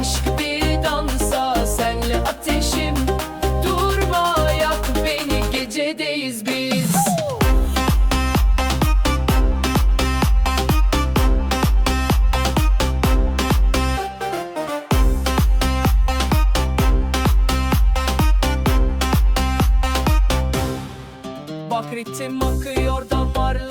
Aşk bir dansa senle ateşim. Durma yak beni gecedeyiz biz. Bak ritim akıyor damarlar.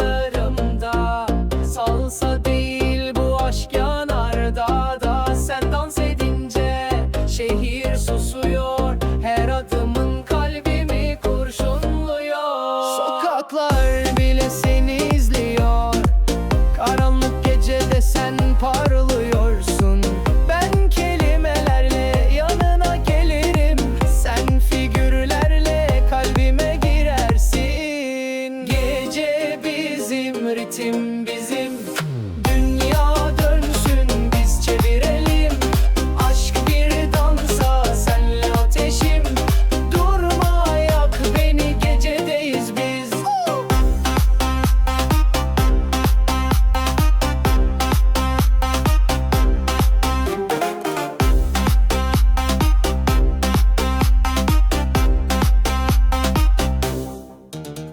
close.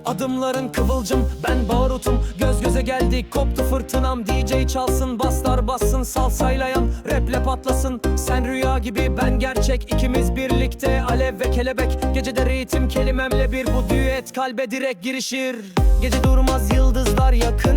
Adımların kıvılcım ben barutum. Göz göze geldik koptu fırtınam. DJ çalsın baslar bassın salsayla yan Raple patlasın. Sen rüya gibi ben gerçek. İkimiz birlikte alev ve kelebek. Gecede ritim kelimemle bir bu düet kalbe direkt girişir. Gece durmaz yıldızlar yakın